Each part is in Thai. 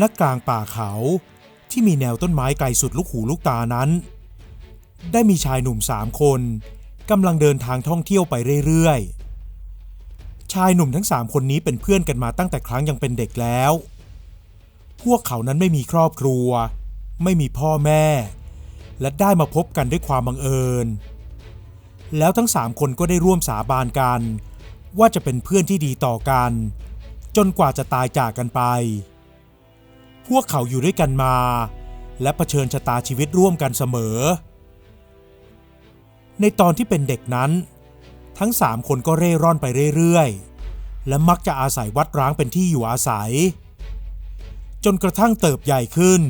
ณกลางป่าเขาที่มีแนวต้นไม้ไกลสุดลูกหูลูกตานั้น ได้มีชายหนุ่มสามคนกำลังเดินทางท่องเที่ยวไปเรื่อยๆ ชายหนุ่มทั้งสามคนนี้เป็นเพื่อนกันมาตั้งแต่ครั้งยังเป็นเด็กแล้ว พวกเขานั้นไม่มีครอบครัว ไม่มีพ่อแม่ และได้มาพบกันด้วยความบังเอิญ แล้วทั้งสามคนก็ได้ร่วมสาบานกัน ว่าจะเป็นเพื่อนที่ดีต่อกัน จนกว่าจะตายจากกันไป พวกเขาอยู่ด้วยกันมา และะเผชิญชะตาชีวิตร่วมกันเสมอ ในตอนที่เป็นเด็กนั้น ทั้งสามคนก็เร่ร่อนไปเรื่อยๆ และมักจะอาศัยวัดร้างเป็นที่อยู่อาศัย จนกระทั่งเติบใหญ่ขึ้น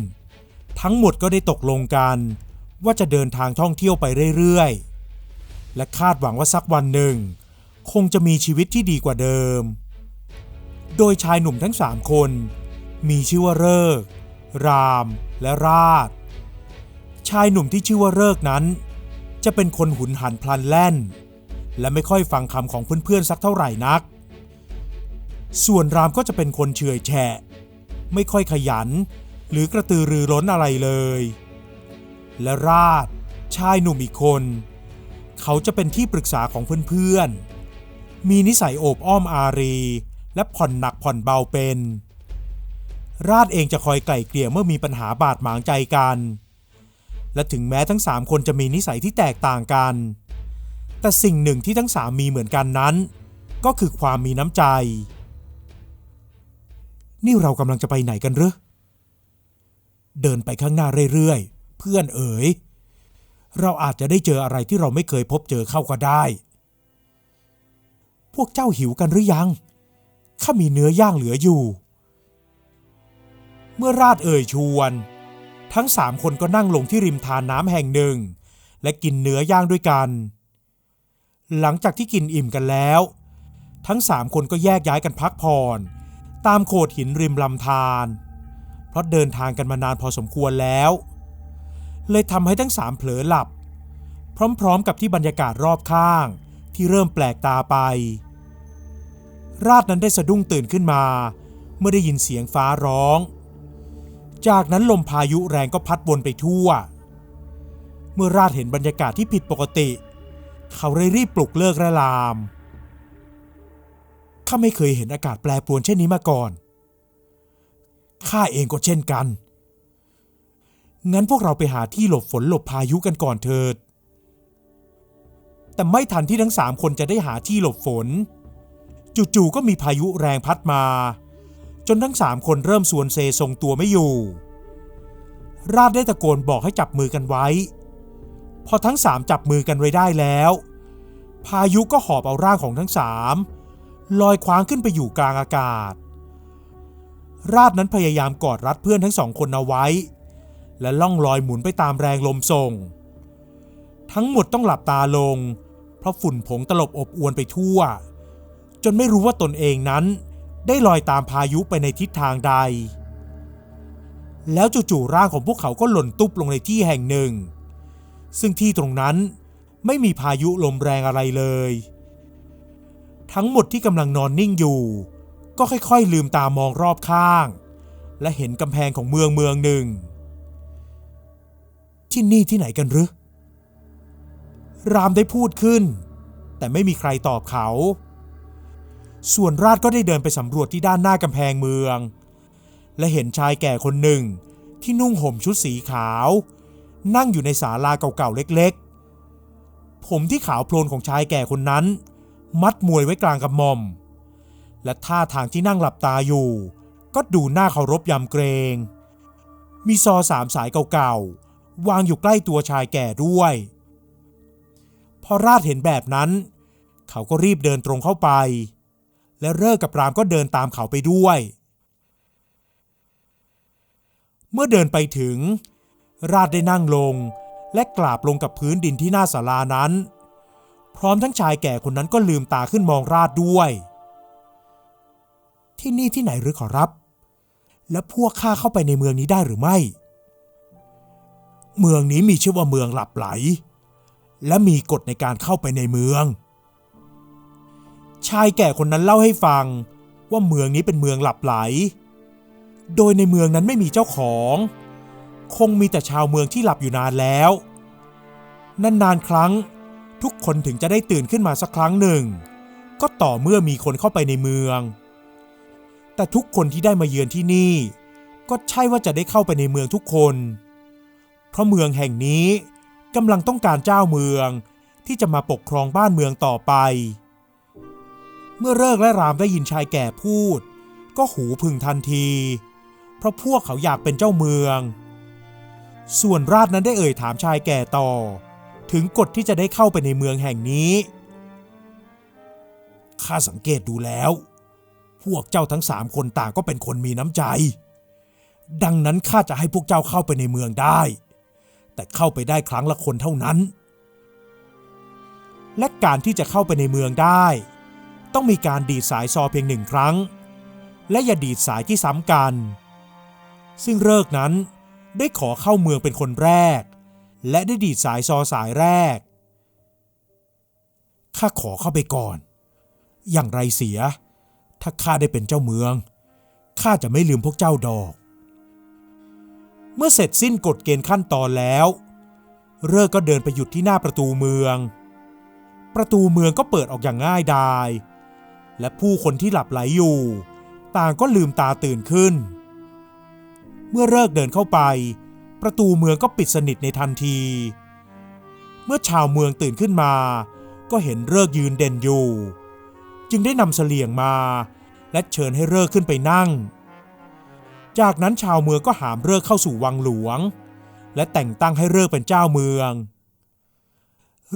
ทั้งหมดก็ได้ตกลงกัน ว่าจะเดินทางท่องเที่ยวไปเรื่อยๆ และคาดหวังว่าสักวันหนึ่ง คงจะมีชีวิตที่ดีกว่าเดิม โดยชายหนุ่มทั้งสามคน มีชื่อว่าเลิก รามและราช ชายหนุ่มที่ชื่อว่าเลิกนั้น จะเป็นคนหุนหันพลันแล่น และไม่ค่อยฟังคำของเพื่อนๆสักเท่าไหร่นัก ส่วนรามก็จะเป็นคนเฉื่อยแฉะ ไม่ค่อยขยัน หรือกระตือรือร้นอะไรเลย และราช ชายหนุ่มอีกคน เขาจะเป็นที่ปรึกษาของเพื่อนๆมีนิสัยโอบอ้อมอารี และผ่อนหนักผ่อนเบาเป็น ราชเองจะคอยไกล่เกลี่ยเมื่อมีปัญหาบาดหมางใจกัน และถึงแม้ทั้งสามคนจะมีนิสัยที่แตกต่างกัน แต่สิ่งหนึ่งที่ทั้งสามมีเหมือนกันนั้น ก็คือความมีน้ำใจ นี่เรากำลังจะไปไหนกันหรือเดินไปข้างหน้าเรื่อยๆ เพื่อนเอ๋ย เราอาจจะได้เจออะไรที่เราไม่เคยพบเจอเข้าก็ได้ พวกเจ้าหิวกันหรือยัง ข้ามีเนื้อย่างเหลืออยู่ เมื่อราดเอ่ยชวน ทั้งสามคนก็นั่งลงที่ริมทานน้ำแห่งหนึ่ง และกินเนื้อย่างด้วยกัน หลังจากที่กินอิ่มกันแล้ว ทั้งสามคนก็แยกย้ายกันพักผ่อน ตามโขดหินริมลำธารเพราะเดินทางกันมานานพอสมควรแล้ว เลยทำให้ทั้งสามเผลอหลับ พร้อมๆกับที่บรรยากาศรอบข้างที่เริ่มแปลกตาไป ราดนั้นได้สะดุ้งตื่นขึ้นมา เมื่อได้ยินเสียงฟ้าร้อง จากนั้นลมพายุแรงก็พัดวนไปทั่ว เมื่อราดเห็นบรรยากาศที่ผิดปกติ เขาเลยรีบปลุกเลิกระลาม ข้าไม่เคยเห็นอากาศแปรปรวนเช่นนี้มาก่อน ข้าเองก็เช่นกัน งั้นพวกเราไปหาที่หลบฝนหลบพายุกันก่อนเถิด แต่ไม่ทันที่ทั้งสามคนจะได้หาที่หลบฝน จู่ๆก็มีพายุแรงพัดมา จนทั้งสามคนเริ่มสวนเซทรงตัวไม่อยู่ ราดได้ตะโกนบอกให้จับมือกันไว้ พอทั้งสามจับมือกันไว้ได้แล้ว พายุก็หอบเอาร่างของทั้งสามลอยคว้างขึ้นไปอยู่กลางอากาศ ราดนั้นพยายามกอดรัดเพื่อนทั้งสองคนเอาไว้ และล่องลอยหมุนไปตามแรงลมส่ง ทั้งหมดต้องหลับตาลง เพราะฝุ่นผงตลบอบอวนไปทั่ว จนไม่รู้ว่าตนเองนั้น ได้ลอยตามพายุไปในทิศทางใด แล้วจู่ๆร่างของพวกเขาก็หล่นตุ๊บลงในที่แห่งหนึ่ง ซึ่งที่ตรงนั้นไม่มีพายุลมแรงอะไรเลย ทั้งหมดที่กำลังนอนนิ่งอยู่ ก็ค่อยๆลืมตามองรอบข้าง และเห็นกำแพงของเมืองเมืองหนึ่ง ที่นี่ที่ไหนกันหรือรามได้พูดขึ้น แต่ไม่มีใครตอบเขา ส่วนราชก็ได้เดินไปสำรวจที่ด้านหน้ากำแพงเมือง และเห็นชายแก่คนหนึ่งที่นุ่งห่มชุดสีขาว นั่งอยู่ในศาลาเก่าๆเล็กๆ ผมที่ขาวโพลนของชายแก่คนนั้น มัดมวยไว้กลางกระหม่อม และท่าทางที่นั่งหลับตาอยู่ ก็ดูน่าเคารพยำเกรง มีซอสามสายเก่าๆ วางอยู่ใกล้ตัวชายแก่ด้วย พอราดเห็นแบบนั้น เขาก็รีบเดินตรงเข้าไป และเลิกกับรามก็เดินตามเขาไปด้วย เมื่อเดินไปถึง ราดได้นั่งลง และกราบลงกับพื้นดินที่หน้าศาลานั้น พร้อมทั้งชายแก่คนนั้นก็ลืมตาขึ้นมองราดด้วย ที่นี่ที่ไหนหรือขอรับ และพวกข้าเข้าไปในเมืองนี้ได้หรือไม่ เมืองนี้มีชื่อว่าเมืองหลับไหล และมีกฎในการเข้าไปในเมือง ชายแก่คนนั้นเล่าให้ฟัง ว่าเมืองนี้เป็นเมืองหลับไหล โดยในเมืองนั้นไม่มีเจ้าของ คงมีแต่ชาวเมืองที่หลับอยู่นานแล้วนานๆครั้ง ทุกคนถึงจะได้ตื่นขึ้นมาสักครั้งหนึ่ง ก็ต่อเมื่อมีคนเข้าไปในเมือง แต่ทุกคนที่ได้มาเยือนที่นี่ ก็ใช่ว่าจะได้เข้าไปในเมืองทุกคน เพราะเมืองแห่งนี้กำลังต้องการเจ้าเมืองที่จะมาปกครองบ้านเมืองต่อไป เมื่อเลิกและรามได้ยินชายแก่พูด ก็หูพึงทันที เพราะพวกเขาอยากเป็นเจ้าเมือง ส่วนราชนั้นได้เอ่ยถามชายแก่ต่อ ถึงกฎที่จะได้เข้าไปในเมืองแห่งนี้ข้าสังเกตดูแล้ว พวกเจ้าทั้งสามคนต่างก็เป็นคนมีน้ำใจ ดังนั้นข้าจะให้พวกเจ้าเข้าไปในเมืองได้ แต่เข้าไปได้ครั้งละคนเท่านั้น และการที่จะเข้าไปในเมืองได้ ต้องมีการดีดสายซอเพียงหนึ่งครั้ง และอย่าดีดสายที่ซ้ำกัน ซึ่งเลิกนั้นได้ขอเข้าเมืองเป็นคนแรก และได้ดีดสายซอสายแรก ข้าขอเข้าไปก่อน อย่างไรเสีย ถ้าข้าได้เป็นเจ้าเมือง ข้าจะไม่ลืมพวกเจ้าดอก เมื่อเสร็จสิ้นกฎเกณฑ์ขั้นตอนแล้ว เลิกก็เดินไปหยุดที่หน้าประตูเมือง ประตูเมืองก็เปิดออกอย่างง่ายดาย และผู้คนที่หลับไหลอยู่ ต่างก็ลืมตาตื่นขึ้น เมื่อเลิกเดินเข้าไป ประตูเมืองก็ปิดสนิทในทันที เมื่อชาวเมืองตื่นขึ้นมา ก็เห็นเลิกยืนเด่นอยู่ จึงได้นำเสลียงมา และเชิญให้เลิกขึ้นไปนั่ง จากนั้นชาวเมืองก็หามเลิกเข้าสู่วังหลวง และแต่งตั้งให้เลิกเป็นเจ้าเมือง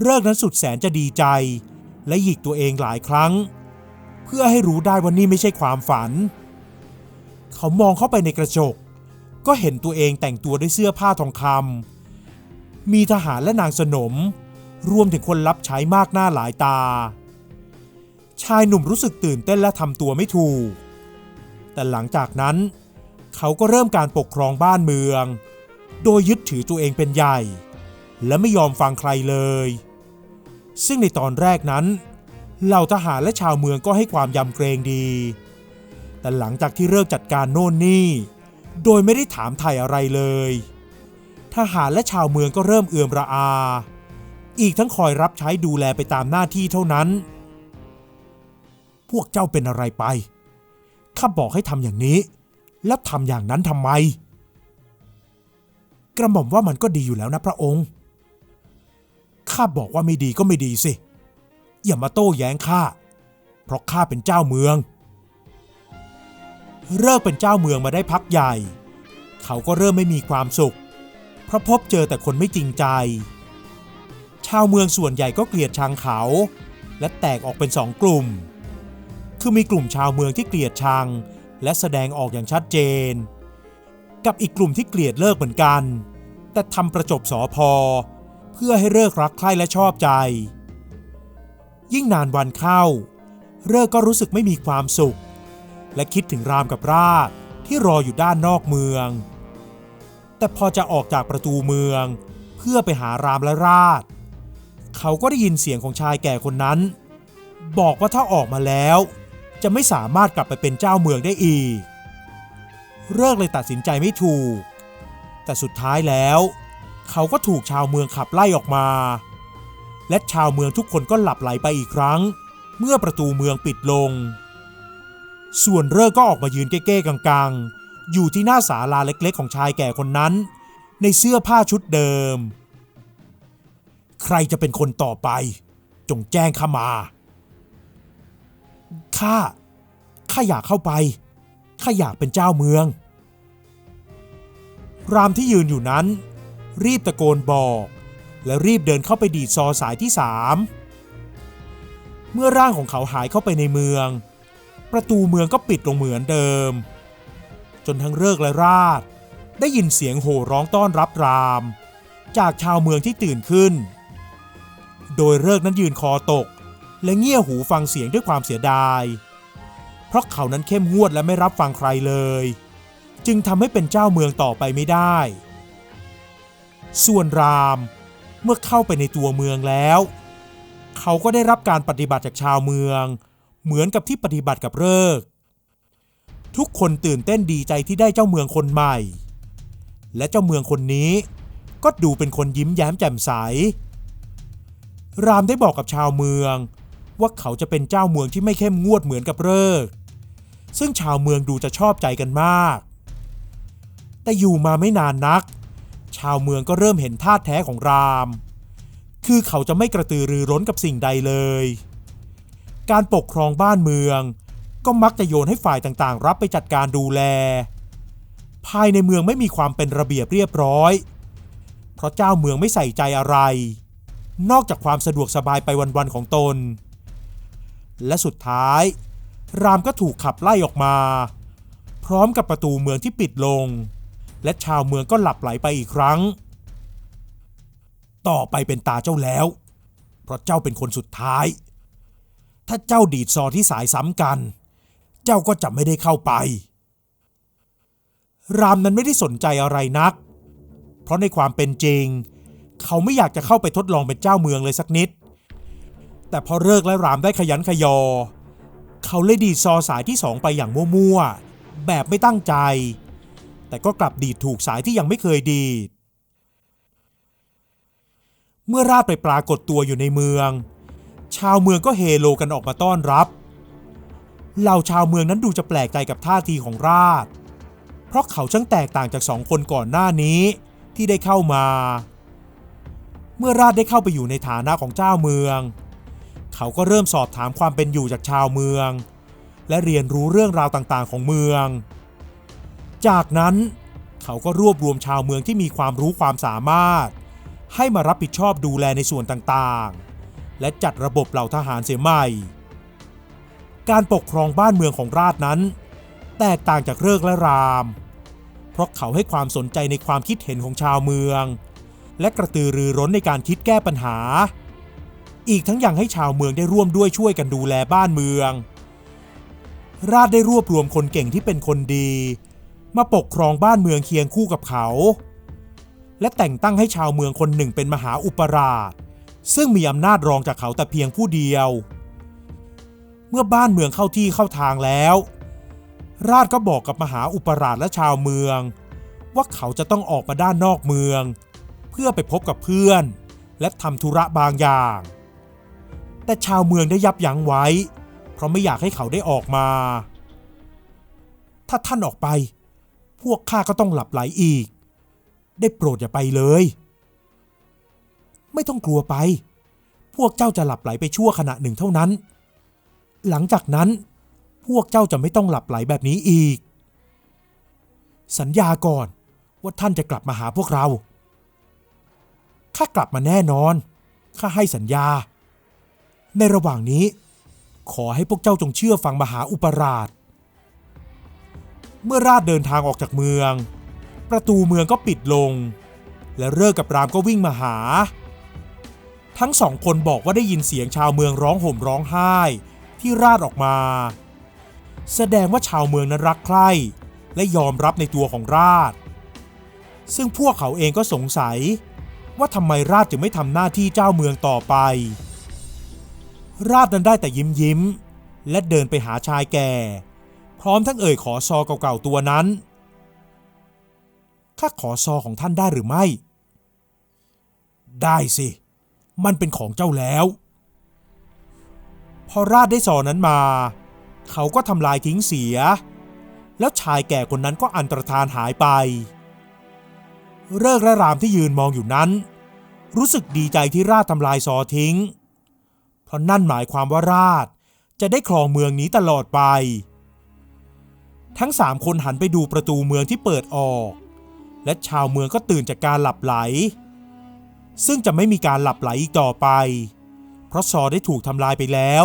เลิกนั้นสุดแสนจะดีใจ และหยิกตัวเองหลายครั้ง เพื่อให้รู้ได้ว่านี่ไม่ใช่ความฝัน เขามองเข้าไปในกระจก ก็เห็นตัวเองแต่งตัวด้วยเสื้อผ้าทองคำมีทหารและนางสนม รวมถึงคนรับใช้มากหน้าหลายตา ชายหนุ่มรู้สึกตื่นเต้นและทำตัวไม่ถูก แต่หลังจากนั้น เขาก็เริ่มการปกครองบ้านเมือง โดยยึดถือตัวเองเป็นใหญ่ และไม่ยอมฟังใครเลย ซึ่งในตอนแรกนั้น เหล่าทหารและชาวเมืองก็ให้ความยำเกรงดี แต่หลังจากที่เริ่มจัดการโน่นนี่ โดยไม่ได้ถามไถ่อะไรเลย ทหารและชาวเมืองก็เริ่มเอื่อมระอา อีกทั้งคอยรับใช้ดูแลไปตามหน้าที่เท่านั้น พวกเจ้าเป็นอะไรไป ข้าบอกให้ทำอย่างนี้ แล้วทำอย่างนั้นทำไม กระหม่อมว่ามันก็ดีอยู่แล้วนะพระองค์ ข้าบอกว่าไม่ดีก็ไม่ดีสิ อย่ามาโต้แย้งข้าเพราะข้าเป็นเจ้าเมือง เลิกเป็นเจ้าเมืองมาได้พักใหญ่ เขาก็เริ่มไม่มีความสุข เพราะพบเจอแต่คนไม่จริงใจ ชาวเมืองส่วนใหญ่ก็เกลียดชังเขา และแตกออกเป็นสองกลุ่ม คือมีกลุ่มชาวเมืองที่เกลียดชัง และแสดงออกอย่างชัดเจน กับอีกกลุ่มที่เกลียดเลิกเหมือนกัน แต่ทำประจบสอพอเพื่อให้เลิกรักใคร่และชอบใจ ยิ่งนานวันเข้าเลิกก็รู้สึกไม่มีความสุข และคิดถึงรามกับราชที่รออยู่ด้านนอกเมือง แต่พอจะออกจากประตูเมือง เพื่อไปหารามและราช เขาก็ได้ยินเสียงของชายแก่คนนั้น บอกว่าถ้าออกมาแล้ว จะไม่สามารถกลับไปเป็นเจ้าเมืองได้อีกเลิกเลยตัดสินใจไม่ถูก แต่สุดท้ายแล้ว เขาก็ถูกชาวเมืองขับไล่ออกมา และชาวเมืองทุกคนก็หลับไหลไปอีกครั้ง เมื่อประตูเมืองปิดลง ส่วนเลิกก็ออกมายืนเก้ๆกังๆ อยู่ที่หน้าศาลาเล็กๆ ของชายแก่คนนั้น ในเสื้อผ้าชุดเดิม ใครจะเป็นคนต่อไป จงแจ้งข้ามาข้าข้าอยากเข้าไปข้าอยากเป็นเจ้าเมือง รามที่ยืนอยู่นั้น รีบตะโกนบอก และรีบเดินเข้าไปดีดซอสายที่สามเมื่อร่างของเขาหายเข้าไปในเมือง ประตูเมืองก็ปิดลงเหมือนเดิม จนทั้งเลิกและราชได้ยินเสียงโห่ร้องต้อนรับราม จากชาวเมืองที่ตื่นขึ้น โดยเลิกนั้นยืนคอตก และเงี่ยหูฟังเสียงด้วยความเสียดาย เพราะเขานั้นเข้มงวดและไม่รับฟังใครเลย จึงทำให้เป็นเจ้าเมืองต่อไปไม่ได้ ส่วนราม เมื่อเข้าไปในตัวเมืองแล้ว เขาก็ได้รับการปฏิบัติจากชาวเมือง เหมือนกับที่ปฏิบัติกับเลิก ทุกคนตื่นเต้นดีใจที่ได้เจ้าเมืองคนใหม่ และเจ้าเมืองคนนี้ ก็ดูเป็นคนยิ้มแย้มแจ่มใส รามได้บอกกับชาวเมือง ว่าเขาจะเป็นเจ้าเมืองที่ไม่เข้มงวดเหมือนกับเลิก ซึ่งชาวเมืองดูจะชอบใจกันมาก แต่อยู่มาไม่นานนัก ชาวเมืองก็เริ่มเห็นท่าแท้ของราม คือเขาจะไม่กระตือรือร้นกับสิ่งใดเลย การปกครองบ้านเมือง ก็มักจะโยนให้ฝ่ายต่างๆ รับไปจัดการดูแล ภายในเมืองไม่มีความเป็นระเบียบเรียบร้อย เพราะเจ้าเมืองไม่ใส่ใจอะไร นอกจากความสะดวกสบายไปวันๆของตน และสุดท้าย รามก็ถูกขับไล่ออกมา พร้อมกับประตูเมืองที่ปิดลง และชาวเมืองก็หลับไหลไปอีกครั้ง ต่อไปเป็นตาเจ้าแล้ว เพราะเจ้าเป็นคนสุดท้าย ถ้าเจ้าดีดซอที่สายซ้ำกัน เจ้าก็จะไม่ได้เข้าไป รามนั้นไม่ได้สนใจอะไรนัก เพราะในความเป็นจริง เขาไม่อยากจะเข้าไปทดลองเป็นเจ้าเมืองเลยสักนิด แต่พอเลิกและรามได้ขยันขยอ เขาเลยดีดซอสายที่สองไปอย่างมั่วๆแบบไม่ตั้งใจ แต่ก็กลับดีดถูกสายที่ยังไม่เคยดีด เมื่อราดไปปรากฏตัวอยู่ในเมือง ชาวเมืองก็เฮโลกันออกมาต้อนรับ เหล่าชาวเมืองนั้นดูจะแปลกใจกับท่าทีของราดเพราะเขาช่างแตกต่างจากสองคนก่อนหน้านี้ที่ได้เข้ามา เมื่อราดได้เข้าไปอยู่ในฐานะของเจ้าเมือง เขาก็เริ่มสอบถามความเป็นอยู่จากชาวเมือง และเรียนรู้เรื่องราวต่างๆของเมือง จากนั้นเขาก็รวบรวมชาวเมืองที่มีความรู้ความสามารถ ให้มารับผิดชอบดูแลในส่วนต่างๆ และจัดระบบเหล่าทหารเสียใหม่ การปกครองบ้านเมืองของราชนั้น แตกต่างจากเลิกและราม เพราะเขาให้ความสนใจในความคิดเห็นของชาวเมือง และกระตือรือร้นในการคิดแก้ปัญหา อีกทั้งยังให้ชาวเมืองได้ร่วมด้วยช่วยกันดูแลบ้านเมือง ราชได้รวบรวมคนเก่งที่เป็นคนดี มาปกครองบ้านเมืองเคียงคู่กับเขา และแต่งตั้งให้ชาวเมืองคนหนึ่งเป็นมหาอุปราช ซึ่งมีอำนาจรองจากเขาแต่เพียงผู้เดียว เมื่อบ้านเมืองเข้าที่เข้าทางแล้ว ราชก็บอกกับมหาอุปราชและชาวเมือง ว่าเขาจะต้องออกมาด้านนอกเมือง เพื่อไปพบกับเพื่อน และทำธุระบางอย่าง แต่ชาวเมืองได้ยับยั้งไว้ เพราะไม่อยากให้เขาได้ออกมาถ้าท่านออกไป พวกข้าก็ต้องหลับไหลอีก ได้โปรดอย่าไปเลย ไม่ต้องกลัวไป พวกเจ้าจะหลับไหลไปชั่วขณะหนึ่งเท่านั้น หลังจากนั้น พวกเจ้าจะไม่ต้องหลับไหลแบบนี้อีก สัญญาก่อนว่าท่านจะกลับมาหาพวกเรา ข้ากลับมาแน่นอน ข้าให้สัญญา ในระหว่างนี้ ขอให้พวกเจ้าจงเชื่อฟังมหาอุปราช เมื่อราชเดินทางออกจากเมือง ประตูเมืองก็ปิดลง และเลิกกับรามก็วิ่งมาหา ทั้งสองคนบอกว่าได้ยินเสียงชาวเมืองร้องห่มร้องไห้ที่ราดออกมา แสดงว่าชาวเมืองนั้นรักใคร่และยอมรับในตัวของราช ซึ่งพวกเขาเองก็สงสัย ว่าทำไมราชถึงไม่ทำหน้าที่เจ้าเมืองต่อไป ราชนั้นได้แต่ยิ้มยิ้มและเดินไปหาชายแก่ ร้อมทั้งเอ่ยขอซอเก่าๆตัวนั้น ข้าขอซอของท่านได้หรือไม่ ได้สิ มันเป็นของเจ้าแล้ว พอราชได้ซอนั้นมา เขาก็ทำลายทิ้งเสีย แล้วชายแก่คนนั้นก็อันตรธานหายไป เลิกและรามที่ยืนมองอยู่นั้น รู้สึกดีใจที่ราชทำลายซอทิ้ง เพราะนั่นหมายความว่าราชจะได้ครองเมืองนี้ตลอดไป ทั้งสามคนหันไปดูประตูเมืองที่เปิดออก และชาวเมืองก็ตื่นจากการหลับไหล ซึ่งจะไม่มีการหลับไหลอีกต่อไป เพราะซอได้ถูกทำลายไปแล้ว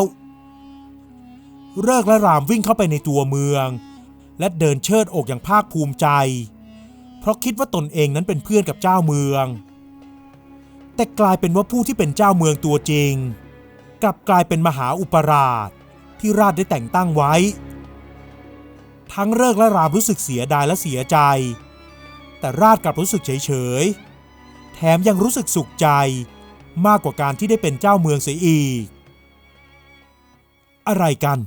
เลิกและรามวิ่งเข้าไปในตัวเมือง และเดินเชิดอกอย่างภาคภูมิใจ เพราะคิดว่าตนเองนั้นเป็นเพื่อนกับเจ้าเมือง แต่กลายเป็นว่าผู้ที่เป็นเจ้าเมืองตัวจริง กลับกลายเป็นมหาอุปราชที่ราชได้แต่งตั้งไว้ ทั้งเลิกและรามรู้สึกเสียดายและเสียใจ แต่ราชกลับรู้สึกเฉยๆแถมยังรู้สึกสุขใจมากกว่าการที่ได้เป็นเจ้าเมืองเสียอีก อะไรกัน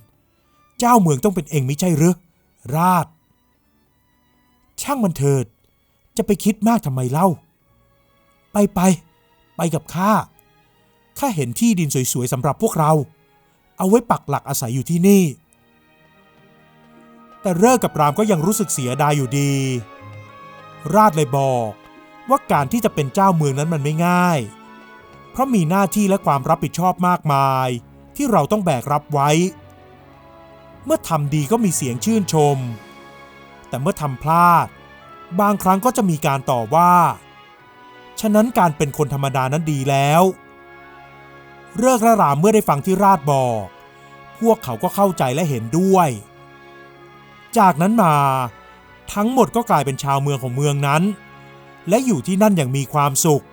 เจ้าเมืองต้องเป็นเองไม่ใช่หรือราดช่างมันเถิด จะไปคิดมากทำไมเล่า ไปไป ไปกับข้า ข้าเห็นที่ดินสวยๆสำหรับพวกเรา เอาไว้ปักหลักอาศัยอยู่ที่นี่ แต่เลิกกับรามก็ยังรู้สึกเสียดายอยู่ดี ราดเลยบอกว่าการที่จะเป็นเจ้าเมืองนั้นมันไม่ง่าย เพราะมีหน้าที่และความรับผิดชอบมากมาย ที่เราต้องแบกรับไว้ เมื่อทำดีก็มีเสียงชื่นชม แต่เมื่อทำพลาด บางครั้งก็จะมีการต่อว่า ฉะนั้นการเป็นคนธรรมดานั้นดีแล้วเลิกระรามเมื่อได้ฟังที่ราดบอก พวกเขาก็เข้าใจและเห็นด้วย จากนั้นมา ทั้งหมดก็กลายเป็นชาวเมืองของเมืองนั้น และอยู่ที่นั่นอย่างมีความสุข